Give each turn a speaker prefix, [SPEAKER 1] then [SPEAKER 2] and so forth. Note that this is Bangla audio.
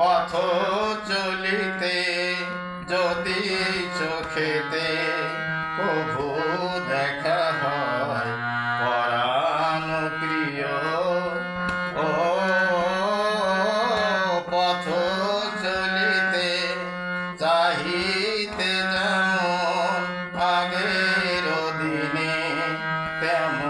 [SPEAKER 1] পথ চলিতে, যদি চোখেতে প্রভু দেখা হয়, পরাণ প্রিয়। ও পথ চলিতে, চাহিতে যেমন আগের দিনে, তেমনি